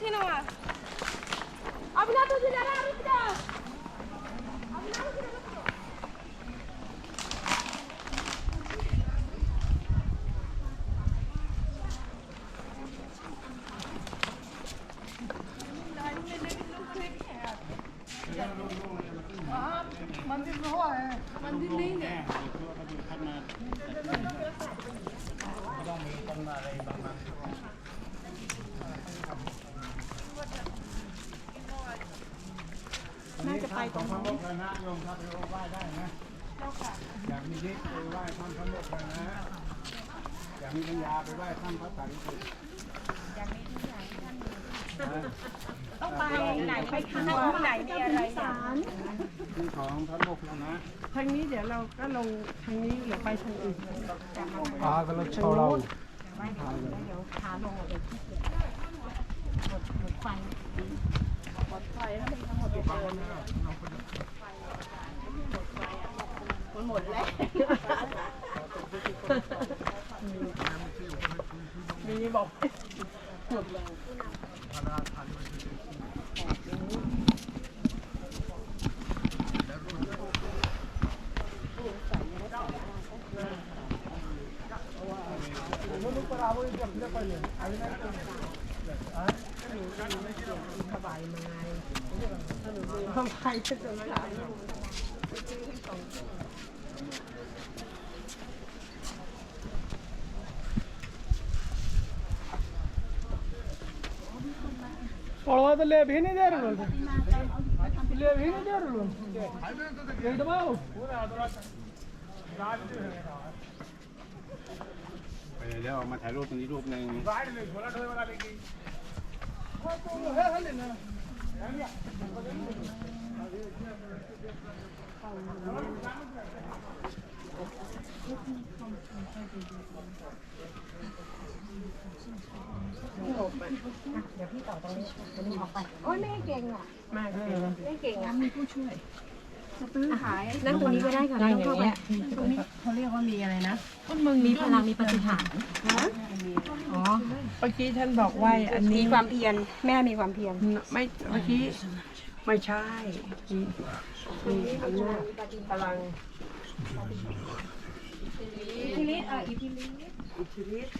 Tingnan mo. Abi na to, dilara, abi na. น่าจะไปตรงนู้นคคัลลานะโยมครับไปไหว้ได้นะอยากมีฤทธิ์ไปไหว้ท่านพระโมคคัลลานะอยากมีปัญญาไปไหว้ท่านพระสารีบุตรต้องไปไหนไปทางไหนมีอะไรสารที่ของพระโมคคัลลานะทางนี้เดี๋ยวเราก็ลงทางนี้เดี๋ยวไปทางอื่นอ่าก็เลยชาวเราเดี๋ยวขาลงเดี๋ยวขี้เกียจหมดหมดไฟ หมดไฟแล้วมันทั้งหมดเดินมันหม Orada lebhini der oldu. Lebhini der oldu. Geldi mi o? ไปแล้วมาถ่ายรูปตรงนี้รูปหนึ่งร้ายเลยคนละเทวดาเลยกิน วออกมาถ่ายรูปตรงนี้รูปหนึ่งโอ้ยแม่เก่งอะแม่เก่งแม่เก่งอะ มีผู้ช่วย นั่งตรงนี้ก็ได้ค่ะนั่งเข้าไปตรงนี้เขาเรียกว่ามีอะไรนะมีพลังมีปฏิหารอ๋อเมื่อกี้ท่านบอกว่าอันมีนี้ความเพียรแม่มีความเพียรไม่เมื่อกี้ไม่ใช่มีมีอำนาจพลังทีนี้อะอีทีนี้อิทธิฤทธิ์